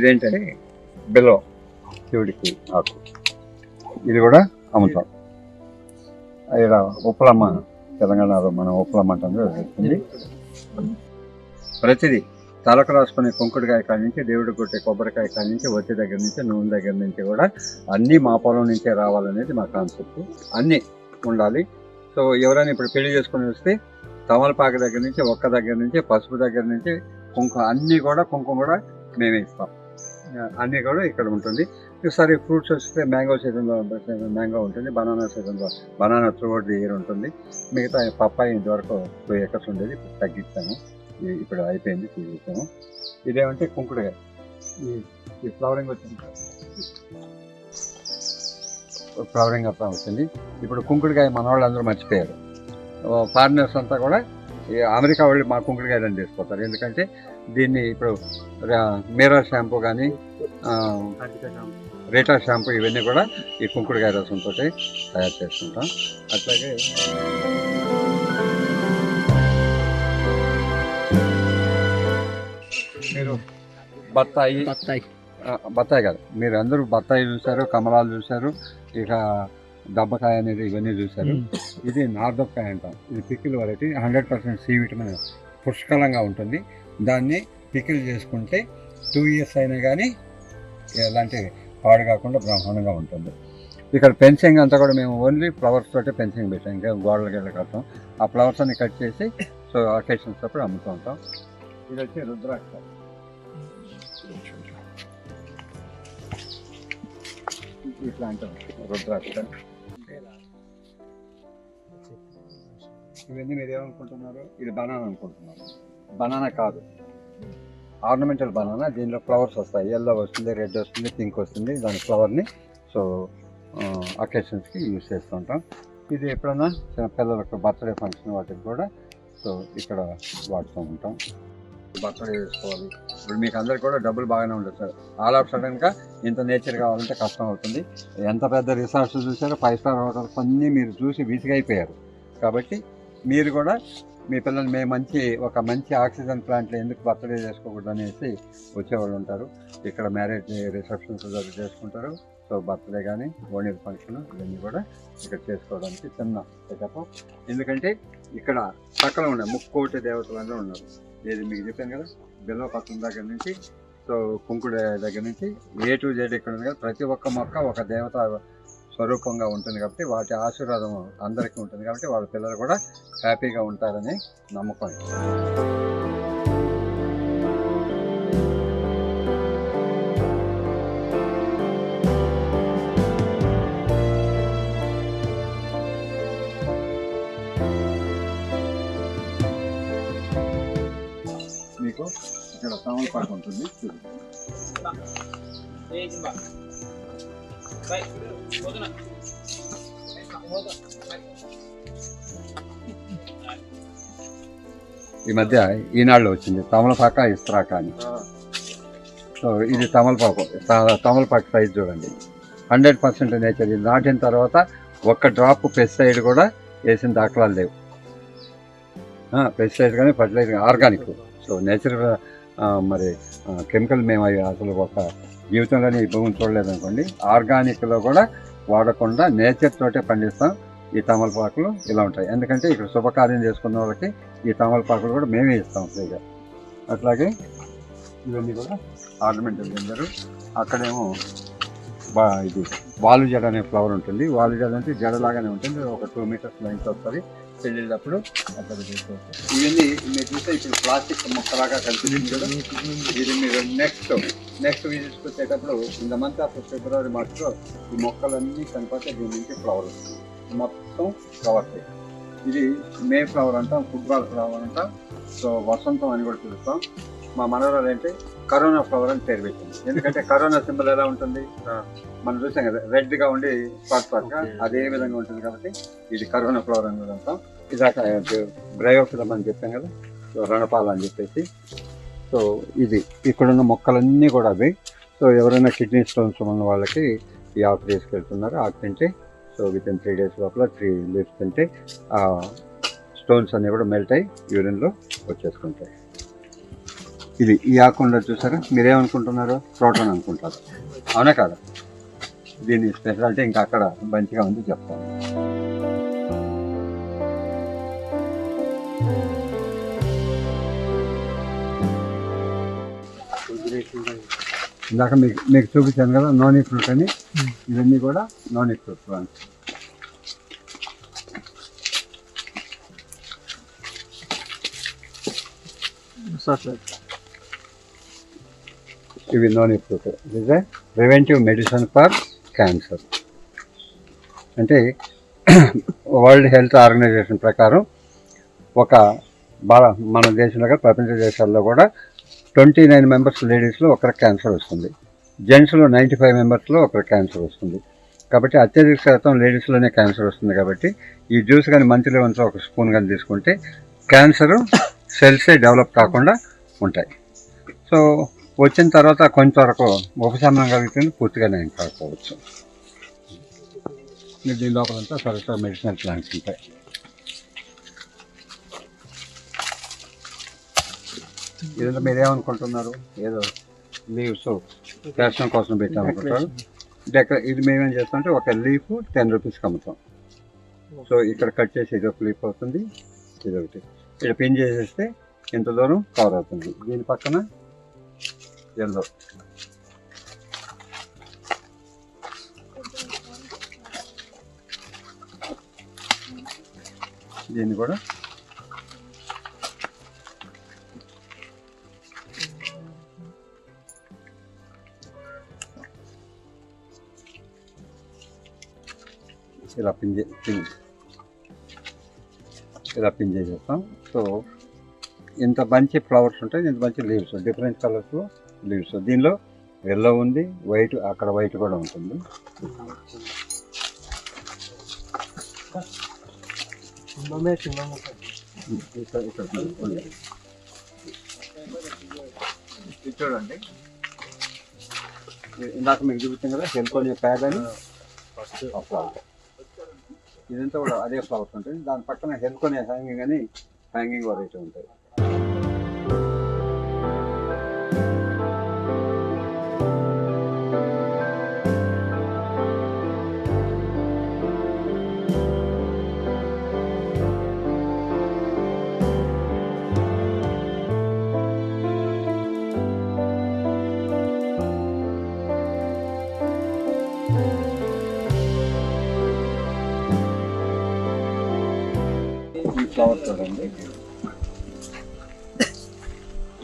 ఇదేంటంటే బిలో శివుడికి ఆకు. ఇది కూడా అమ్ముతాం. ఇక్కడ ఉప్పలమ్మ తెలంగాణలో మనం ఉప్పలమ్మ అంటాం ప్రతిదీ తలకు రాసుకునే కుంకుడుకాయ కాడి నుంచి దేవుడు కొట్టే కొబ్బరికాయ కాడి నుంచి వచ్చే దగ్గర నుంచి నూనె దగ్గర నుంచి కూడా అన్నీ మా పొలం నుంచే రావాలనేది మా కాన్సెప్ట్. అన్నీ ఉండాలి. సో ఎవరైనా ఇప్పుడు పెళ్ళి చేసుకుని వస్తే తమలపాకు దగ్గర నుంచి ఒక్క దగ్గర నుంచి పసుపు దగ్గర నుంచి కుంకుమ అన్నీ కూడా కుంకుమ కూడా మేమే ఇస్తాం. అన్నీ కూడా ఇక్కడ ఉంటుంది. ఒకసారి ఫ్రూట్స్ వస్తే మ్యాంగో సీజన్లో మ్యాంగో ఉంటుంది బనానా సీజన్లో బనానా త్రూఅవుట్ ది ఇయర్ ఉంటుంది. మిగతా పప్పాయి ఇంతవరకు టూ ఎకర్స్ ఉండేది ఇప్పుడు తగ్గించాము ఇప్పుడు అయిపోయింది తీసేసాము. ఇదేమంటే కుంకుడుగా. ఈ ఈ ఫ్లవరింగ్ వచ్చింది. ఫ్లవరింగ్ అట్లా వచ్చింది. ఇప్పుడు కుంకుడుకాయ మనవాళ్ళు అందరూ మర్చిపోయారు. ఫారినర్స్ అంతా కూడా అమెరికా వాళ్ళు మా కుంకుడుకాయలను తీసుకుపోతారు ఎందుకంటే దీన్ని ఇప్పుడు మీరా షాంపూ కానీ రేటా షాంపూ ఇవన్నీ కూడా ఈ కుంకుడుకాయ రసంతో తయారు చేసుకుంటాం అట్లాగే మీరు బత్తాయి. బత్తాయి బత్తాయి కాదు. మీరు అందరూ బత్తాయి చూశారు కమలాలు చూశారు ఇక దబ్బకాయ అనేది ఇవన్నీ చూశారు. ఇది నార్దొక్కాయ అంటాం. ఇది pickle variety hundred percent C vitamin పుష్కలంగా ఉంటుంది. దాన్ని పికిల్ చేసుకుంటే టూ ఇయర్స్ అయినా కానీ ఎలాంటి పాడు కాకుండా బ్రహ్మాండంగా ఉంటుంది. ఇక్కడ పెన్సింగ్ అంతా కూడా మేము ఓన్లీ ఫ్లవర్స్ తోటి పెన్సింగ్ పెట్టాం. ఇంకా గోడలకి వెళ్ళి కడతాం. ఆ ఫ్లవర్స్ అన్ని కట్ చేసి సో అకేషన్స్ అప్పుడు అమ్ముతూ ఉంటాం. ఇది వచ్చి రుద్రాక్ష. ఇట్లా అంటాం రుద్రాక్ష. ఇవన్నీ మీరు ఏమనుకుంటున్నారు? ఇది బనానా అనుకుంటున్నారు. బనానా కాదు. ఆర్నమెంటల్ బనానా దీనిలో ఫ్లవర్స్ వస్తాయి. ఎల్లో వస్తుంది రెడ్ వస్తుంది పింక్ వస్తుంది. దాని ఫ్లవర్ని సో అకేషన్స్కి యూజ్ చేస్తూ ఉంటాం. ఇది ఎప్పుడన్నా చిన్న పిల్లలకు బర్త్డే ఫంక్షన్ వాటికి కూడా సో ఇక్కడ వాడుతూ ఉంటాం. బర్త్డే చేసుకోవాలి. ఇప్పుడు మీకు అందరికి కూడా డబ్బులు బాగానే ఉంటుంది సార్. ఆల్ ఆఫ్ సడన్గా ఇంత నేచర్ కావాలంటే కష్టం అవుతుంది. ఎంత పెద్ద రిసార్ట్స్ చూసారో ఫైవ్ స్టార్ హోటల్స్ అన్నీ మీరు చూసి విసిగైపోయారు. కాబట్టి మీరు కూడా మీ పిల్లలు మేము మంచి ఒక మంచి ఆక్సిజన్ ప్లాంట్లో ఎందుకు బర్త్డే చేసుకోకూడదు అనేసి వచ్చేవాళ్ళు ఉంటారు. ఇక్కడ మ్యారేజ్ రిసెప్షన్స్ దగ్గర చేసుకుంటారు. సో బర్త్డే కానీ ఓణీల ఫంక్షన్ ఇవన్నీ కూడా ఇక్కడ చేసుకోవడానికి చిన్న సెటప్ ఎందుకంటే ఇక్కడ పక్కన ఉన్నాయి ముక్కోటి దేవతలు ఉన్నారు. ఏది మీకు చెప్పాను కదా? బిల్వ పక్కన దగ్గర నుంచి సో కుంకుడు దగ్గర నుంచి ఏ టు జెడ్ ఇక్కడ ఉంది కదా? ప్రతి ఒక్క మొక్క ఒక దేవత స్వరూపంగా ఉంటుంది కాబట్టి వాటి ఆశీర్వాదం అందరికీ ఉంటుంది కాబట్టి వాళ్ళ పిల్లలు కూడా హ్యాపీగా ఉంటారని నమ్మకం. మీకు ఇక్కడ తమలపాకు ఉంటుంది. చూడండి. ఈ మధ్య ఈనాళ్ళు వచ్చింది. తమలపాక ఇస్త్రాక అని. సో ఇది తమలపాకు. తమలపాకు సైజ్ చూడండి. Hundred percent nature. ఇది నాటిన తర్వాత ఒక్క డ్రాప్ పెస్టిసైడ్ కూడా వేసిన దాఖలాలు లేవు. పెస్టిసైడ్ కానీ ఫర్టిలైజర్ ఆర్గానిక్ సో నేచర్ మరి కెమికల్ మేము అసలు ఒక జీవితంలోనే ఈ భూమిని చూడలేదు అనుకోండి ఆర్గానిక్లో కూడా వాడకుండా నేచర్ తోటే పండిస్తాం. ఈ తమలపాకులు ఇలా ఉంటాయి. ఎందుకంటే ఇక్కడ శుభకార్యం చేసుకున్న వాళ్ళకి ఈ తమలపాకులు కూడా మేమే ఇస్తాం ఫ్రీగా. అట్లాగే ఇవన్నీ కూడా ఆర్నమెంట్ అందరు అక్కడేమో బా ఇది వాలు జడ అనే ఫ్లవర్ ఉంటుంది. వాలు జడ అంటే జడలాగానే ఉంటుంది. ఒక టూ మీటర్స్ లెంగ్త్ వస్తుంది. పెళ్ళిళ్ళప్పుడు అక్కడ చేసుకోవచ్చు. ఇవన్నీ మీరు చూస్తే ఇప్పుడు ప్లాస్టిక్ మొక్కలాగా కలిపి కదా. ఇది మీరు నెక్స్ట్ నెక్స్ట్ విజిట్కి వచ్చేటప్పుడు ఇంత మంత్ అప్పుడు ఫిబ్రవరి మార్చ్లో ఈ మొక్కలన్నీ కనిపిస్తే దీని నుంచి ఫ్లవర్ వస్తుంది. మొత్తం ఫ్లవర్ ఇది మే ఫ్లవర్ అంటాం ఫుట్బాల్ ఫ్లవర్ అంటాం. సో వసంతం అని కూడా పిలుస్తాం. మా మనవరాలు అంటే కరోనా ఫ్లవర్ అని పేరు పెట్టింది ఎందుకంటే కరోనా సింబల్ ఎలా ఉంటుంది? మనం చూసాం కదా రెడ్గా ఉండి స్పాట్ స్పాట్గా అదే విధంగా ఉంటుంది కాబట్టి ఇది కరోనా ఫ్లవర్ అని కూడా అంటాం. ఇదాక బ్రయోఫిలం అని చెప్పాం కదా సో రణపాల అని చెప్పేసి. సో ఇది ఇక్కడున్న మొక్కలన్నీ కూడా అవి. సో ఎవరైనా కిడ్నీ స్టోన్స్ ఉన్న వాళ్ళకి ఈ ఆకు తీసుకెళ్తున్నారు ఆకు తింటే. So with in three days లోపల త్రీ లీవ్స్ తింటే స్టోన్స్ అన్నీ కూడా మెల్ట్ అయ్యి యూరిన్లో వచ్చేసుకుంటాయి. ఇది ఈ ఆకుండా చూసారా? మీరేమనుకుంటున్నారు? ప్రోటాన్ అనుకుంటారు. అవునా కాదా? దీని స్పెషాలిటీ ఇంకా అక్కడ మంచిగా ఉంది చెప్తాను. ఇందాక మీకు మీకు చూపించాను కదా నోనీ ఫ్రూట్ అని. ఇవన్నీ కూడా noni fruit plants sir sir. ఇవి నోని ఫ్రూట్ ఇదే ప్రివెంటివ్ మెడిసిన్ ఫర్ క్యాన్సర్ అంటే వరల్డ్ హెల్త్ ఆర్గనైజేషన్ ప్రకారం ఒక బాగా మన దేశంలో కూడా ప్రపంచ దేశాల్లో కూడా ట్వంటీ నైన్ మెంబర్స్ లేడీస్లో ఒకరికి క్యాన్సర్ వస్తుంది. జెంట్స్లో నైంటీ ఫైవ్ మెంబర్స్లో ఒకరికి క్యాన్సర్ వస్తుంది. కాబట్టి అత్యధిక శాతం లేడీస్లోనే క్యాన్సర్ వస్తుంది కాబట్టి ఈ జ్యూస్ కానీ మంత్లీ వన్స్ ఒక స్పూన్ కానీ తీసుకుంటే క్యాన్సర్ సెల్సే డెవలప్ కాకుండా ఉంటాయి. సో వచ్చిన తర్వాత కొంతవరకు ఉపశమనం కలుగుతుంది పూర్తిగా నేను కాకపోవచ్చు. దీని లోపలంతా సరస్వ మెడిసినల్ ప్లాంట్స్ ఉంటాయి. ఇదంతా మీరు ఏమనుకుంటున్నారు ఏదో లీవ్స్ దర్శనం కోసం పెట్టామనుకుంటారు డెక ఇది మేమేం చేస్తామంటే ఒక లీఫ్ టెన్ రూపీస్కి అమ్ముతాం. సో ఇక్కడ కట్ చేసి ఇది ఒక లీఫ్ అవుతుంది ఇది ఒకటి ఇక్కడ పిన్ చేసేస్తే ఇంత దూరం కవర్ అవుతుంది. దీని పక్కన ఎల్లో దీన్ని కూడా ఇలా పిన్ చే పిన్ ఇలా పిన్ చేసేస్తాం సో ఇంత మంచి ఫ్లవర్స్ ఉంటాయి ఇంత మంచి లీవ్స్ డిఫరెంట్ కలర్స్ లీవ్స్ దీనిలో ఎల్లో ఉంది వైట్ అక్కడ వైట్ కూడా ఉంటుంది. చూడండి. ఇది ఇందాక మీకు చూపించాం కదా హెల్కోనియా ప్యాడ్ అని. ఫ్లవర్ ఇదంతా కూడా అదే ఫ్లవర్స్ ఉంటుంది. దాని పక్కన హెల్కోనియా హ్యాంగింగ్ అని హ్యాంగింగ్ వెరైటీ ఉంటాయి.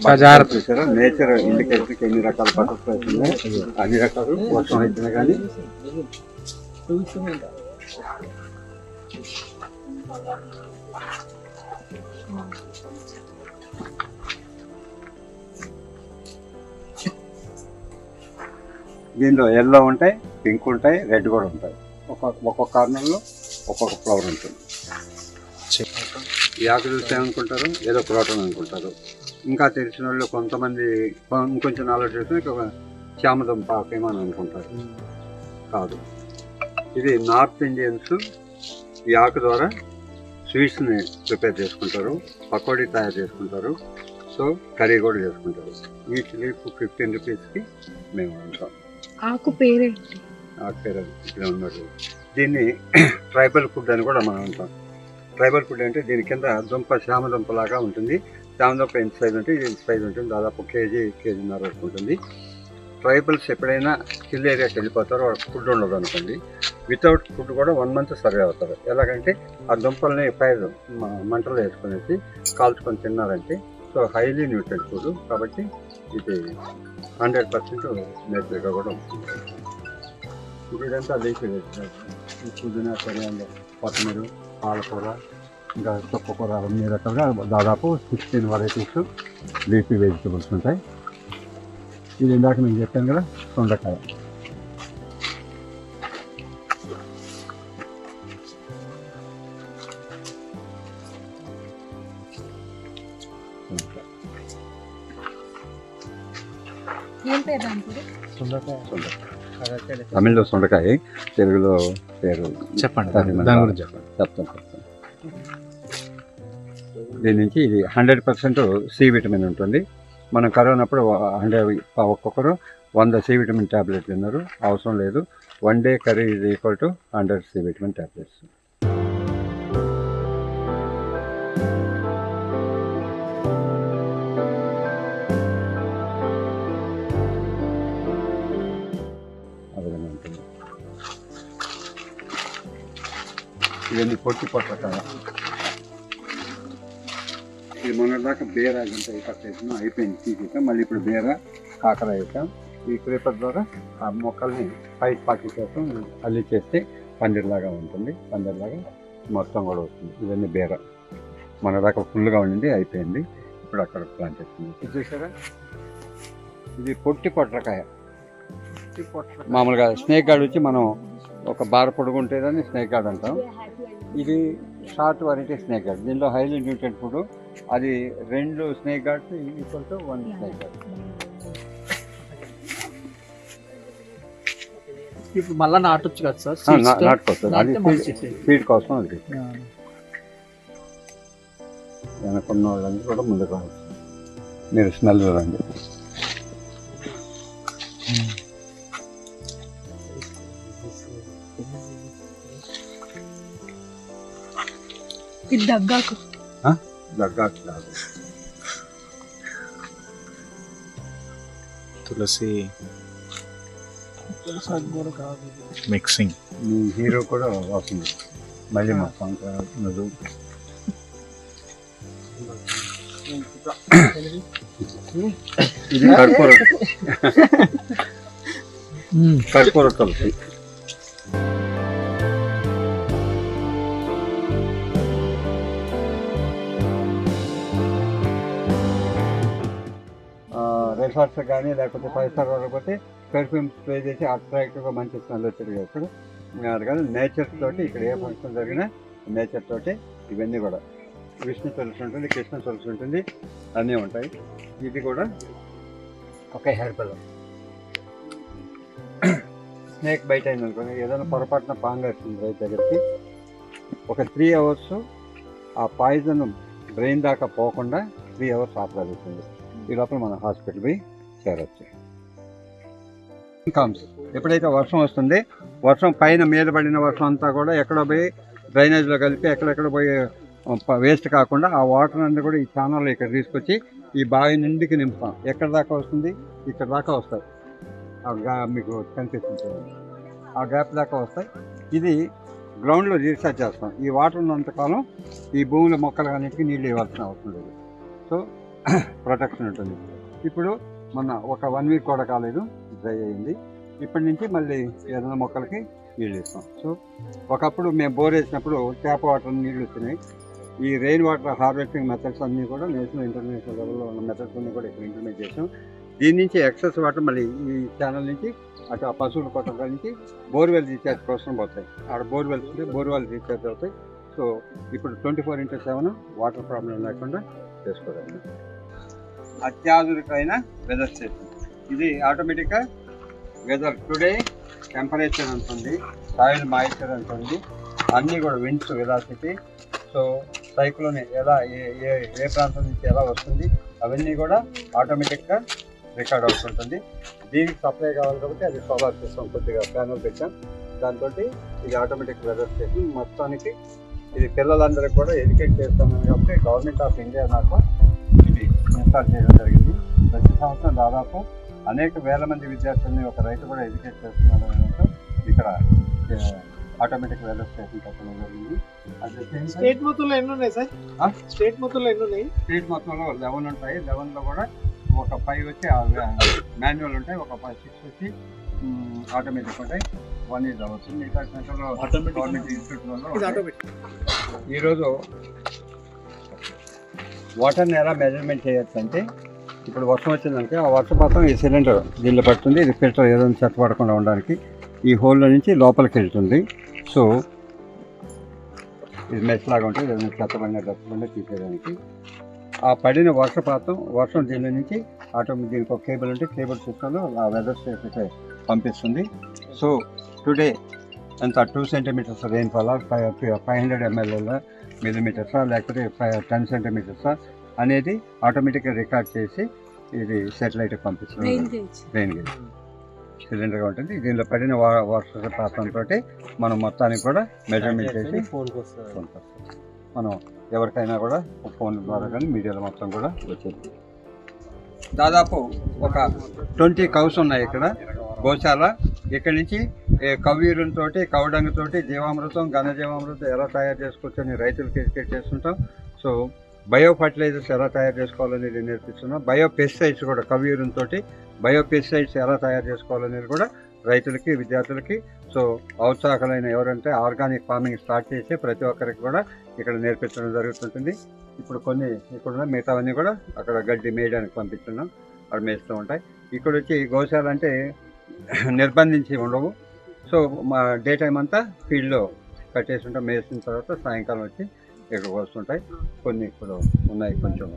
బజార్ చూసారా? నేచర్ ఇండికేటర్కి ఎన్ని రకాల బటర్ఫ్లైస్ ఉన్నాయి? అన్ని రకాలు వర్షం అయితేనే కానీ. దీనిలో ఎల్లో ఉంటాయి పింక్ ఉంటాయి రెడ్ కూడా ఉంటాయి. ఒక్కొక్క ఒక్కొక్క కార్నర్లో ఒక్కొక్క ఫ్లవర్ ఉంటుంది. ఈ ఆకు చూస్తే ఏమనుకుంటారు ఏదో ప్రోటీన్ అనుకుంటారు. ఇంకా తెలిసిన వాళ్ళు కొంతమంది ఇంకొంచెం నాలెడ్జ్ ఒక చామదుంప ఆకేమో అని అనుకుంటారు. కాదు. ఇది నార్త్ ఇండియన్స్ ఈ ఆకు ద్వారా స్వీట్స్ని ప్రిపేర్ చేసుకుంటారు పకోడీ తయారు చేసుకుంటారు సో కర్రీ కూడా చేసుకుంటారు. ఈచ్ లీఫ్ ఫిఫ్టీన్ రూపీస్కి మేము ఉంటాం. ఆకు పేరేంటి? ఆకు పేరు ఇక్కడ ఉన్నారు దీన్ని ట్రైబల్ ఫుడ్ అని కూడా మనం అంటాం. ట్రైబల్ ఫుడ్ అంటే దీని కింద దుంప శ్యామ దుంప లాగా ఉంటుంది. శ్యామ దుంప ఎంత సైజ్ ఉంటుంది ఇది సైజ్ ఉంటుంది దాదాపు కేజీ కేజీన్నర వరకు ఉంటుంది. ట్రైబల్స్ ఎప్పుడైనా హిల్ ఏరియాకి వెళ్ళిపోతారో వాళ్ళకి ఫుడ్ ఉండదు అనుకోండి. వితౌట్ ఫుడ్ కూడా వన్ మంత్ సర్వే అవుతారు. ఎలాగంటే ఆ దుంపల్ని ఫైర్ మంటలు వేసుకునేసి కాల్చుకొని తిన్నారంటే సో హైలీ న్యూట్రెంట్ ఫుడ్. కాబట్టి ఇది హండ్రెడ్ పర్సెంట్ నేచురల్గా కూడా ఉంటుంది. ఇదంతా లీఫీ వెజిటేబుల్స్ ఈ పుదీనా కొరియాండర్ కొత్తిమీర. పాలకూర ఇంకా తొక్కకూర అన్ని రకాలుగా దాదాపు సిక్స్టీన్ వెరైటీస్ లీఫీ వెజిటేబుల్స్ ఉంటాయి. ఇది ఇందాక నేను చెప్పాను కదా సొండకాయ. ఏం పేరు సుందరకాయ సొండకాయ. తమిళ్ళో సొండకాయ తెలుగులో పేరు చెప్పండి దాని గురించి చెప్పండి. చెప్తాను చెప్తాను. దీని నుంచి ఇది హండ్రెడ్ పర్సెంట్ సి విటమిన్ ఉంటుంది. మనం కరోనా అప్పుడు హండ్రెడ్ ఒక్కొక్కరు వంద సి విటమిన్ ట్యాబ్లెట్ తిన్నారు. అవసరం లేదు. One day curry is equal to hundred C vitamin tablets ఇవన్నీ పొట్టి పొట్ల కదా ఇది మొన్న దాకా బేర గంట కట్ చేసినా అయిపోయింది తీసేసాం మళ్ళీ ఇప్పుడు బేర కాకర వేసాం. ఈ క్రీపర్ ద్వారా ఆ మొక్కల్ని పైకి పాకి కోసం అల్లి చేస్తే పందిరిలాగా ఉంటుంది. పందిరిలాగా మొత్తం కూడా వస్తుంది. ఇవన్నీ బేర. మన దాకా ఫుల్గా ఉండింది అయిపోయింది. ఇప్పుడు అక్కడ ప్లాంట్ చేస్తుంది ఇది చూసారా? ఇది పొట్టి పొట్లకాయ మామూలుగా స్నేక్ గార్డ్ వచ్చి మనం ఒక బార పొడుగు ఉంటుందని స్నేక్ గార్డ్ అంటాం. ఇది షార్ట్ వెరైటీ స్నేక్ గార్డ్ దీనిలో హైలీ న్యూట్రెంట్ ఫుడ్ అది రెండు snake gourds equal to one snake gourd ఇప్పుడు మళ్ళీ నాటొచ్చు కదా సార్? ఆ, నా- seeds తో? నాటుకొస్తుంది. అది. స్పీడ్ కోసం అది. వెనకున్న వాళ్ళందరూ కూడా ముందుకు రావచ్చు. మీరు స్మెల్ చూడండి ఇది దగ్గాకు. దగ్గర కాదు. తులసి. మిక్సింగ్. మీ హీరో కూడా వస్తుంది మళ్ళీ మా సాంగ్ నువ్వు ఇది కర్పూర. కర్పూర తులసి రిసార్ట్స్ కానీ లేకపోతే ఫైవ్ స్టార్ లేకపోతే పెర్ఫ్యూమ్ స్ప్రే చేసి అట్రాక్టివ్గా మంచి స్మెల్ వచ్చేది ఇప్పుడు. కానీ నేచర్ తోటి ఇక్కడ ఏ ఫంక్షన్ జరిగినా నేచర్ తోటి ఇవన్నీ కూడా. విష్ణు తులసి ఉంటుంది కృష్ణ తులసి ఉంటుంది అన్నీ ఉంటాయి. ఇది కూడా ఒక హెర్బల్ స్నేక్ బయట అయింది అనుకోండి ఏదైనా పొరపాటున పాంగ్ వస్తుంది రైతు దగ్గరికి ఒక త్రీ అవర్స్ ఆ పాయిజన్ బ్రెయిన్ దాకా పోకుండా త్రీ అవర్స్ ఆపగలుగుతుంది. ఈ లోపల మనం హాస్పిటల్ పోయి చేరొచ్చు. కమ్స్ ఎప్పుడైతే వర్షం వస్తుంది వర్షం పైన మీద పడిన వర్షం అంతా కూడా ఎక్కడో పోయి డ్రైనేజ్లో కలిపి ఎక్కడెక్కడ పోయి వేస్ట్ కాకుండా ఆ వాటర్ అన్నీ కూడా ఈ ఛానల్లో ఇక్కడ తీసుకొచ్చి ఈ బావి నిండికి నింపుతాం. ఎక్కడ దాకా వస్తుంది? ఇక్కడ దాకా వస్తాయి. ఆ గా మీకు కనిపిస్తుంది. ఆ గ్యాప్ దాకా వస్తాయి. ఇది గ్రౌండ్లో రీఛార్జ్ చేస్తాం. ఈ వాటర్ ఉన్నంతకాలం ఈ భూమిలో అన్నింటికి నీళ్ళు ఇవ్వాల్సిన అవసరం లేదు. సో ప్రొటెక్షన్ ఉంటుంది. ఇప్పుడు మొన్న ఒక వన్ వీక్ కూడా కాలేదు డ్రై అయింది. ఇప్పటి నుంచి మళ్ళీ ఏదైనా మొక్కలకి నీళ్ళు ఇస్తాం సో ఒకప్పుడు మేము బోర్ వేసినప్పుడు ట్యాప్ వాటర్ నీళ్ళు వచ్చినాయి. ఈ రెయిన్ వాటర్ హార్వెస్టింగ్ మెథడ్స్ అన్నీ కూడా నేషనల్ ఇంటర్నేషనల్ లెవెల్లో ఉన్న మెథడ్స్ అన్నీ కూడా ఇక్కడ ఇంప్లిమెంట్ చేసాం. దీని నుంచి ఎక్సెస్ వాటర్ మళ్ళీ ఈ ఛానల్ నుంచి అటు ఆ పశువుల కొట్టం నుంచి బోర్వెల్ రీఛార్జ్ కోసం పోతాయి. ఆడ బోర్వెల్స్ ఉంటే బోర్వెల్ రీఛార్జ్ అవుతాయి. సో ఇప్పుడు twenty four into seven water problem లేకుండా చేసుకోవడం అత్యాధునికమైన వెదర్ స్టేషన్ ఇది ఆటోమేటిక్గా వెదర్ టుడే టెంపరేచర్ ఉంటుంది సాయిల్ మాయిశ్చర్ ఉంటుంది అన్నీ కూడా విండ్స్ వెలాసిటీ సో సైక్లోన్ ఎలా ఏ ఏ ఏ ప్రాంతం నుంచి ఎలా వస్తుంది? అవన్నీ కూడా ఆటోమేటిక్గా రికార్డ్ అవుతుంటుంది. దీనికి సప్లై కావాలి కాబట్టి అది సోలార్ సిస్టమ్ కొద్దిగా ప్యానల్ పెట్టాం. దాంతో ఇది ఆటోమేటిక్ వెదర్ స్టేషన్ మొత్తానికి ఇది పిల్లలందరికీ కూడా ఎడ్యుకేట్ చేస్తున్నాను కాబట్టి గవర్నమెంట్ ఆఫ్ ఇండియా నాకు ఇన్స్టాల్ చేయడం జరిగింది. ప్రతి సంవత్సరం దాదాపు అనేక వేల మంది విద్యార్థుల్ని ఒక రైతు కూడా ఎడ్యుకేట్ చేస్తున్నారు అన్నట్టు ఇక్కడ ఆటోమేటిక్ వెదర్ స్టేషన్ కట్టడం జరిగింది. స్టేట్ మొత్తంలో ఎన్ని ఉన్నాయి సార్? స్టేట్ మొత్తంలో ఎన్ని ఉన్నాయి? స్టేట్ మొత్తంలో లెవెన్ ఉంటాయి. లెవెన్లో కూడా ఒక ఫైవ్ వచ్చి మాన్యువల్ ఉంటాయి. ఒక ఫైవ్ సిక్స్ వచ్చి ఆటోమేటిక్ ఉంటాయి. వన్ ఇయర్ అవ్వచ్చు. మిగతా సెంటర్లో గవర్నమెంట్ ఇన్స్టిట్యూట్లలో ఈరోజు వాటర్ని ఎలా మెజర్మెంట్ చేయొచ్చు అంటే ఇప్పుడు వర్షం వచ్చిందంటే ఆ వర్షపాతం ఈ సిలిండర్ దీనిలో పడుతుంది ఇది ఫిల్టర్ ఏదైనా చెత్త పడకుండా ఉండడానికి ఈ హోల్లో నుంచి లోపలికి వెళ్తుంది. సో ఇది మెస్ లాగా ఉంటుంది ఏదైనా చెత్త పడిన చెత్త తీసేయడానికి. ఆ పడిన వర్షపాతం వర్షం దీని నుంచి ఆటోమేటిక్ దీనికి ఒక కేబుల్ ఉంటే కేబుల్ సిస్టంలో ఆ వెదర్ స్టేషన్కి పంపిస్తుంది. సో టుడే అంత two centimetres rainfall five five hundred ఎంఎల్ఏల మిల్లీమీటర్సా లేకపోతే ఫైవ్ టెన్ సెంటీమీటర్సా అనేది ఆటోమేటిక్గా రికార్డ్ చేసి ఇది సెటిలైట్ రెయిన్ గేజ్ సిలిండర్గా ఉంటుంది. దీనిలో పడిన వా- వర్షపాతంతో మనం మొత్తానికి కూడా మెజర్మెంట్ చేసి ఫోన్కి వస్తుంది. ఫోన్. మనం ఎవరికైనా కూడా ఫోన్ ద్వారా కానీ మీడియాలో మొత్తం కూడా వచ్చేది దాదాపు ఒక ట్వంటీ కౌస్ ఉన్నాయి ఇక్కడ. గోశాల ఇక్కడ నుంచి కవ్యూరంతో కవడంగతోటి జీవామృతం ఘనజీవామృతం ఎలా తయారు చేసుకోవచ్చని రైతులకు రైతులకి ఎడ్యుకేట్ చేస్తుంటాం. సో బయో ఫర్టిలైజర్స్ ఎలా తయారు చేసుకోవాలనేది నేర్పిస్తున్నాం. బయో పెస్టిసైడ్స్ కూడా కవ్యూరంతో బయో పెస్టిసైడ్స్ ఎలా తయారు చేసుకోవాలనేది కూడా రైతులకి విద్యార్థులకి సో ఔత్సాహకులైన ఎవరంటే ఆర్గానిక్ ఫార్మింగ్ స్టార్ట్ చేసి ప్రతి ఒక్కరికి కూడా ఇక్కడ నేర్పించడం జరుగుతుంటుంది. ఇప్పుడు కొన్ని ఇక్కడ మిగతావన్నీ కూడా అక్కడ గడ్డి మేయడానికి పంపిస్తున్నాం. అక్కడ మేస్తూ ఉంటాయి. ఇక్కడ వచ్చి గోశాల అంటే నిర్బంధించి ఉండవు. సో మా డే టైం అంతా ఫీల్డ్లో కట్టేసి ఉంటాం మేసిన తర్వాత సాయంకాలం వచ్చి ఇక్కడికి వస్తుంటాయి. కొన్ని ఇప్పుడు ఉన్నాయి కొంచెం.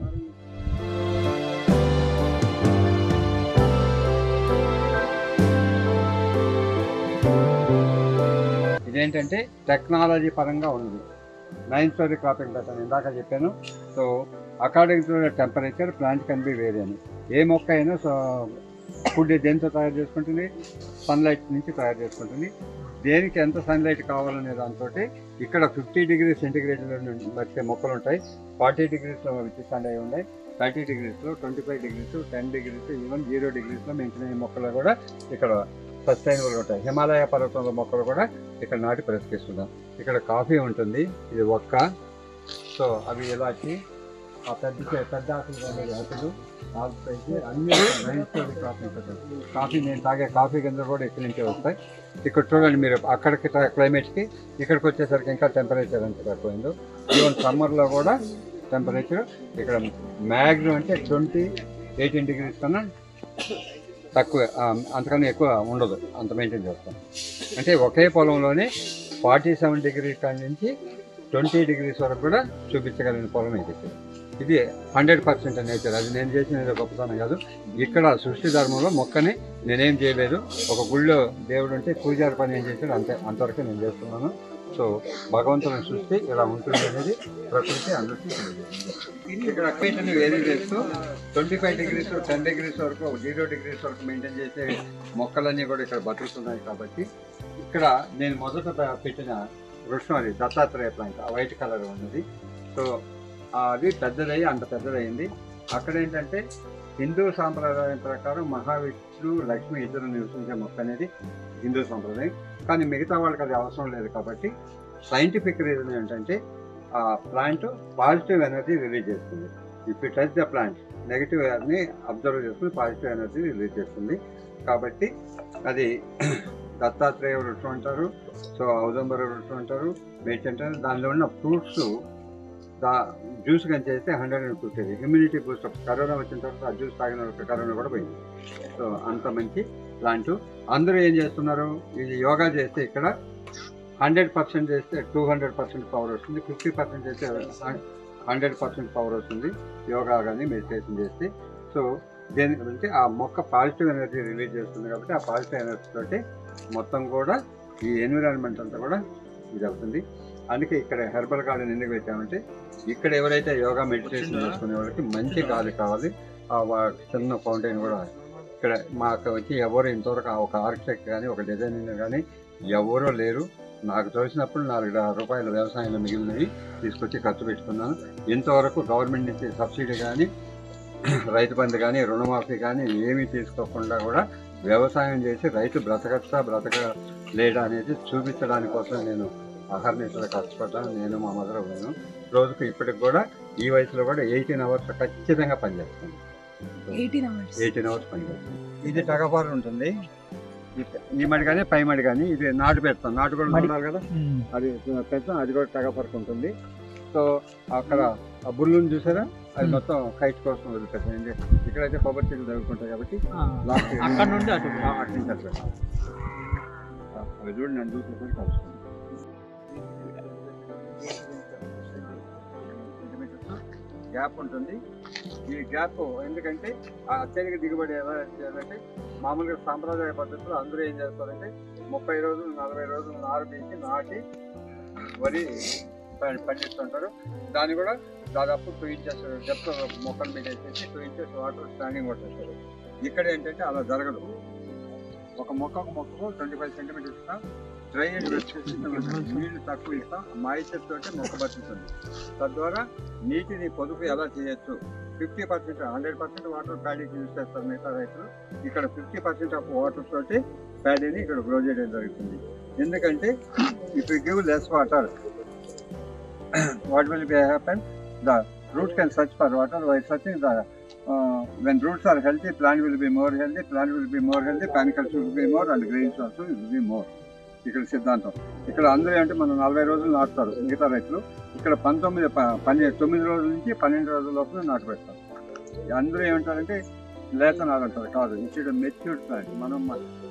ఇదేంటంటే టెక్నాలజీ పరంగా ఉంది నైన్ స్టోరీ క్రాపింగ్ పెట్టాను ఇందాక చెప్పాను. So according to temperature plant can be వేరే అని ఏ మొక్క అయినా సో ఫుడ్ దేంతో తయారు చేసుకుంటుంది? సన్లైట్ నుంచి తయారు చేసుకుంటుంది. దేనికి ఎంత సన్లైట్ కావాలనే దాంతో ఇక్కడ ఫిఫ్టీ డిగ్రీ సెంటిగ్రేడ్లో వచ్చే మొక్కలు ఉంటాయి. ఫార్టీ డిగ్రీస్లో విత్తిస్తాండ్ అయి ఉన్నాయి. Thirty డిగ్రీస్లో twenty five degrees ten degrees even zero డిగ్రీస్లో పెంచిన మొక్కలు కూడా ఇక్కడ సస్టైనబుల్ ఉంటాయి. హిమాలయ పర్వతంలో మొక్కలు కూడా ఇక్కడ నాటి బ్రతికిస్తున్నాం ఇక్కడ కాఫీ ఉంటుంది. ఇది ఒక్క సో అవి ఇలాచి ఆ పెద్ద పెద్ద ఆకులు ఉన్నాయి ఆకులు అయితే అన్ని రైతులు కాఫీ కాఫీ నేను తాగే కాఫీ కింద కూడా ఇక్కడి నుంచే వస్తాయి. ఇక్కడ చూడండి మీరు అక్కడికి క్లైమేట్కి ఇక్కడికి వచ్చేసరికి ఇంకా టెంపరేచర్ ఎంత తక్కువైందో. ఈవెన్ సమ్మర్లో కూడా టెంపరేచర్ ఇక్కడ మ్యాక్సిమం అంటే ట్వంటీ ఎయిటీన్ డిగ్రీస్ కన్నా తక్కువ అంతకన్నా ఎక్కువ ఉండదు. అంత మెయింటైన్ చేస్తాం. అంటే ఒకే పొలంలోనే ఫార్టీ సెవెన్ డిగ్రీ కాడి నుంచి ట్వంటీ డిగ్రీస్ వరకు కూడా చూపించగలిగిన పొలం ఇది. ఇది హండ్రెడ్ పర్సెంట్ నేచర్. అది నేను చేసినది గొప్పతనం కాదు. ఇక్కడ సృష్టి ధర్మంలో మొక్కని నేనేం చేయలేదు. ఒక గుళ్ళో దేవుడు ఉంటే పూజారి పని ఏం చేశాడు అంతే. అంతవరకు నేను చేస్తున్నాను. సో భగవంతుని సృష్టి ఇలా ఉంటుంది అనేది ప్రకృతి అందరికీ తెలియజేస్తుంది. ఇక్కడ అక్వేషన్ వేరీ చేస్తూ twenty five degrees ten degrees వరకు జీరో డిగ్రీస్ వరకు మెయింటైన్ చేసే మొక్కలన్నీ కూడా ఇక్కడ బతుకుతున్నాయి కాబట్టి ఇక్కడ నేను మొదట పెట్టిన వృక్షం అది దత్తాత్రేయ ప్లాంట్ వైట్ కలర్ ఉన్నది. సో అది పెద్దదయ్యి అంత పెద్దదయ్యింది. అక్కడ ఏంటంటే హిందూ సాంప్రదాయం ప్రకారం మహావిష్ణు లక్ష్మి ఇద్దరు నివసించే మొక్క అనేది హిందూ సాంప్రదాయం. కానీ మిగతా వాళ్ళకి అది అవసరం లేదు కాబట్టి సైంటిఫిక్ రీజన్ ఏంటంటే ఆ ప్లాంట్ పాజిటివ్ ఎనర్జీ రిలీజ్ చేస్తుంది. If you touch the plant negative energy observe చేసుకుని పాజిటివ్ ఎనర్జీ రిలీజ్ చేస్తుంది. కాబట్టి అది దత్తాత్రేయ వృక్షం అంటారు సో ఔదంబర వృక్షం అంటారు మేచ్ అంటారు దానిలో ఉన్న ఫ్రూట్స్ జ్యూస్ కానీ చేస్తే hundred and fifty immunity boost up corona వచ్చిన తర్వాత ఆ జ్యూస్ తాగిన వాళ్ళకి కరోనా కూడా పోయింది. సో అంత మంచి ప్లాంట్. అందరూ ఏం చేస్తున్నారు? ఇది యోగా చేస్తే ఇక్కడ హండ్రెడ్ పర్సెంట్ చేస్తే టూ హండ్రెడ్ పర్సెంట్ పవర్ వస్తుంది. ఫిఫ్టీ పర్సెంట్ చేస్తే హండ్రెడ్ పర్సెంట్ పవర్ వస్తుంది. యోగా కానీ మెడిటేషన్ చేస్తే. సో దేని గురించి? ఆ మొక్క పాజిటివ్ ఎనర్జీ రిలీజ్ చేస్తుంది కాబట్టి ఆ పాజిటివ్ ఎనర్జీ తోటి మొత్తం కూడా ఈ ఎన్విరాన్మెంట్ అంతా కూడా ఇది అవుతుంది. అందుకే ఇక్కడ హెర్బల్ గార్డెన్ ఎందుకు పెట్టామంటే ఇక్కడ ఎవరైతే యోగా మెడిటేషన్ చేసుకునే వాళ్ళకి మంచి గాలి కావాలి. ఆ చిన్న ఫౌంటైన్ కూడా ఇక్కడ మాకు వచ్చి ఎవరు ఇంతవరకు ఒక ఆర్కిటెక్ట్ కానీ ఒక డిజైనర్ కానీ ఎవరూ లేరు. నాకు తోచినప్పుడు నాలుగు రూపాయలు వ్యవసాయంలో మిగిలినవి తీసుకొచ్చి ఖర్చు పెట్టుకున్నాను. ఇంతవరకు గవర్నమెంట్ నుంచి సబ్సిడీ కానీ రైతు బంధు కానీ రుణమాఫీ కానీ ఏమీ తీసుకోకుండా కూడా వ్యవసాయం చేసి రైతు బ్రతకచ్చా బ్రతక లేడా అనేది చూపించడానికి కోసం నేను అహర్నిశలు కష్టపడ్డాను నేను మా మదర్ నేను. రోజుకు ఇప్పటికి కూడా ఈ వయసులో కూడా ఎయిటీన్ అవర్స్ ఖచ్చితంగా పనిచేస్తాను ఎయిటీన్ అవర్స్ ఎయిటీన్ అవర్స్ పనిచేస్తాను ఇది టగపారు ఉంటుంది. ఈ- మడి కానీ పై మడి కానీ ఇది నాటు పెడతాం నాటు కూడా. ఉండాలి కదా? అది పెడతాం అది కూడా టగపరకు ఉంటుంది. సో అక్కడ ఆ బుల్లుని చూసారా? అది. మొత్తం కైట్ కోసం వదిలిపెట్టాం ఇక్కడైతే కొబ్బరి చెట్లు తగ్గుకుంటాయి కాబట్టి లాస్ట్ అక్కడ నుండి అటు. అటు నుంచి అటు. పెట్టాలి. ఆ, అవి చూడు నన్ను చూసుకుంటే కలుస్తుంది గ్యాప్ ఉంటుంది. ఈ గ్యాప్ ఎందుకంటే ఆ అత్యధిక దిగుబడి ఎలా చేయాలంటే మామూలుగా సాంప్రదాయ పద్ధతిలో అందరూ ఏం చేస్తారంటే ముప్పై రోజులు నలభై రోజులు నారు తీసి నాటి వరి ప- పండిస్తుంటారు. దాన్ని కూడా దాదాపు టూ ఇంచెస్ డెప్త్ మొక్కల మీద వేసేసి టూ ఇంచెస్ వాటర్ స్టాండింగ్ కొట్టేస్తారు. ఇక్కడ ఏంటంటే అలా జరగదు. ఒక మొక్క ఒక మొక్కకు ట్వంటీ ఫైవ్ సెంటీమీటర్స్ డ్రైనేజ్ వచ్చేసి నీళ్ళు తక్కువ ఇస్తాం మాయిశ్చర్ తోటి మొక్క బతుకుతుంది. తద్వారా నీటిని పొదుపు ఎలా చేయొచ్చు? Fifty percent hundred percent water ప్యాడీకి use చేస్తారు మిగతా రైతులు. ఇక్కడ ఫిఫ్టీ పర్సెంట్ ఆఫ్ వాటర్ తోటి ప్యాడీని ఇక్కడ గ్రో చేయడం జరుగుతుంది. ఎందుకంటే if you give less water what will be happen the root can search for water why searching the uh, when roots are healthy plant will be more healthy plant will be more healthy panicles will be more and grains also will be more. ఇక్కడ సిద్ధాంతం. ఇక్కడ అందరూ అంటే మనం నలభై రోజులు నాటుతారు మిగతా రైతులు. ఇక్కడ పంతొమ్మిది పన్నెండు తొమ్మిది రోజుల నుంచి పన్నెండు రోజుల లోపల నాటు పెడతారు అందరూ ఏమంటారంటే లేత నాదంటారు కాదు. ఇక్కడ మెచ్యూర్డ్ ప్లాంట్ మనం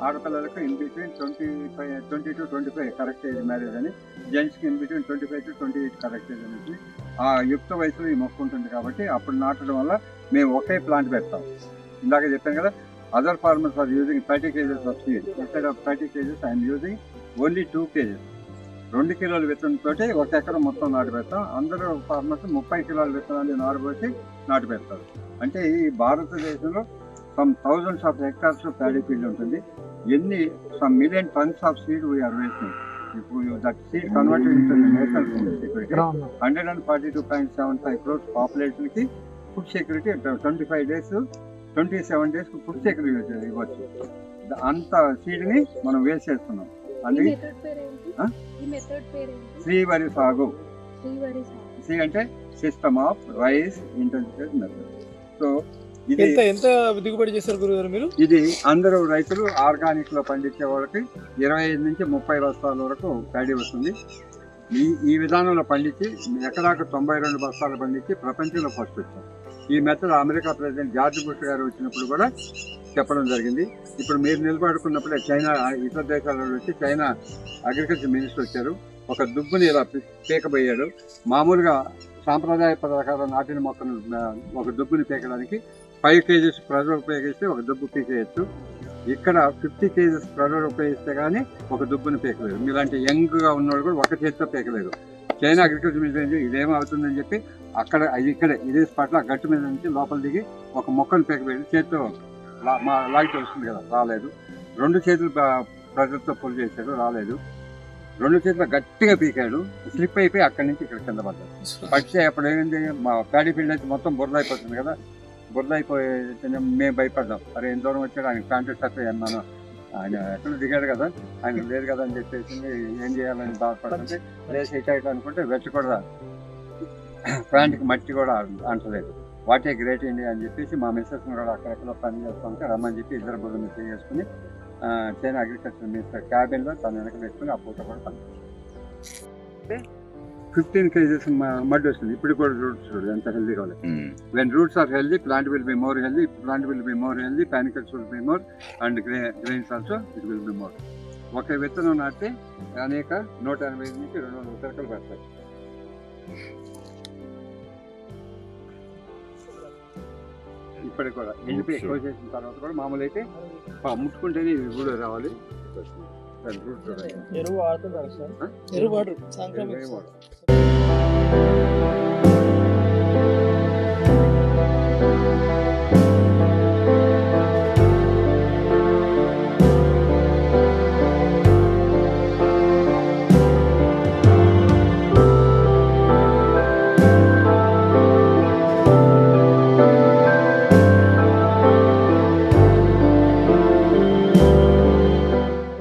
ఆడపిల్లలకు in between twenty five twenty to twenty five correct age marriage అని జెంట్స్కి in between twenty five to twenty eight correct age అనేసి ఆ యుక్త వయసులో ఈ మొక్క ఉంటుంది కాబట్టి అప్పుడు నాటడం వల్ల మేము ఒకే ప్లాంట్ పెడతాం. ఇందాక చెప్పాను కదా other farmers are using thirty kgs of seed instead of thirty kgs I'm using only two kgs రెండు కిలోల విత్తనంతో ఒక ఎకరం మొత్తం నాటు పెడతాం అందరూ ఫార్మర్స్ ముప్పై కిలోల విత్తనాన్ని నాటుపోసి నాటు పెడతారు అంటే ఈ భారతదేశంలో some thousands of hectares paddy field ఉంటుంది. ఎన్ని some million tons of seed we're wasting ఇప్పుడు that seed converted national security hundred and forty two point seven five crores పాపులేషన్కి food security twenty five days twenty seven days food security ఇవ్వచ్చు. అంత సీడ్ని మనం waste చేస్తున్నాం. ఈ అందుకే శ్రీవరి సాగు. సి అంటే system of rice intensive method so ఇది ఎంత ఎంత దిగుబడి చేస్తారు గురుగారు మీరు? ఇది అందరూ రైతులు ఆర్గానిక్లో పండించే వాళ్ళకి ఇరవై ఐదు నుంచి ముప్పై బస్తాల వరకు ప్యాడీ వస్తుంది. ఈ ఈ విధానంలో పండించి ఎకరాకు తొంభై రెండు బస్తాలు పండించి ప్రపంచంలో ఫస్ట్ వచ్చాం. ఈ method America president George Bush గారు వచ్చినప్పుడు కూడా చెప్పడం జరిగింది. ఇప్పుడు మీరు నిలబడుకున్నప్పుడే చైనా ఇతర దేశాల నుంచి చైనా అగ్రికల్చర్ మినిస్టర్ వచ్చారు. ఒక దుబ్బుని ఇలా పీకబోయాడు. మామూలుగా సాంప్రదాయ ప్రకారం నాటిన మొక్కను ఒక దుబ్బుని పీకడానికి ఫైవ్ కేజీస్ ప్రెజర్ ఉపయోగిస్తే ఒక దుబ్బు పీకేయచ్చు. ఇక్కడ ఫిఫ్టీ కేజీస్ ప్రెజర్ ఉపయోగిస్తే కానీ ఒక దుబ్బుని పీకలేదు. మీలాంటి యంగ్గా ఉన్నవాడు కూడా ఒక చేతితో పీకలేదు. చైనా అగ్రికల్చర్ మినిస్టర్ ఇదేమవుతుందని చెప్పి అక్కడ ఇక్కడ ఇక్కడే ఇదే స్పాట్లో గట్టు మీద నుంచి లోపల దిగి ఒక మొక్కను పీకబెట్టి చేతితో మా లాగిట్ వస్తుంది కదా రాలేదు. రెండు చేతులు ప్రెజర్తో పుల్ చేశాడు రాలేదు. రెండు చేతులు గట్టిగా పీకాడు స్లిప్ అయిపోయి అక్కడి నుంచి ఇక్కడ కింద పడ్డాడు. పడితే అప్పుడు ఏంటి మా ప్యాడీ ఫీల్డ్ అయితే మొత్తం బురద అయిపోతుంది కదా. బురద అయిపోయి మేము భయపడ్డాం. అరే ఎంత దూరం వచ్చాడు ఆయన ప్యాంటు షర్ట్ అన్నాను ఆయన ఎక్కడ దిగాడు కదా ఆయన లేదు కదా అని చెప్పేసి ఏం చేయాలని బాధపడుతుంటే లేచి ఇటు అనుకుంటే వెచ్చ కూడా ప్యాంట్కి మట్టి కూడా అంటలేదు. వాటే గ్రేట్ ఇండియా అని చెప్పేసి మా మిస్సెస్ కూడా అక్కడెక్కడ పని చేస్తుంటే రమ్మని చెప్పి ఇద్దరు బుర్ర మీద చేసుకుని చైనా అగ్రికల్చర్ మినిస్టర్ క్యాబిన్లో తన వెనక పెట్టుకుని ఆ పూట కూడా పని ఫిఫ్టీన్ కేజెస్ మడ్ వస్తుంది. ఇప్పుడు కూడా రూట్స్ చూడు ఎంత హెల్దీగా ఉన్నాయి. When roots are healthy, plant will be more healthy, plant will be more healthy, panicles will be more, and gra- grains also it will be more. ఒక విత్తనం నాటితే అనేక నూట ఎనభై ఐదు నుంచి రెండు వందల పిలకలు పడతాయి. ఇప్పటికి కూడా. ఎండిపోయి కోసేసిన తర్వాత కూడా మామూలు అయితే పా- ముట్టుకుంటేనే ఇది కూడా రావాలి. ఎరువు వాడుతున్నారు సార్? ఎరువు వాడరు.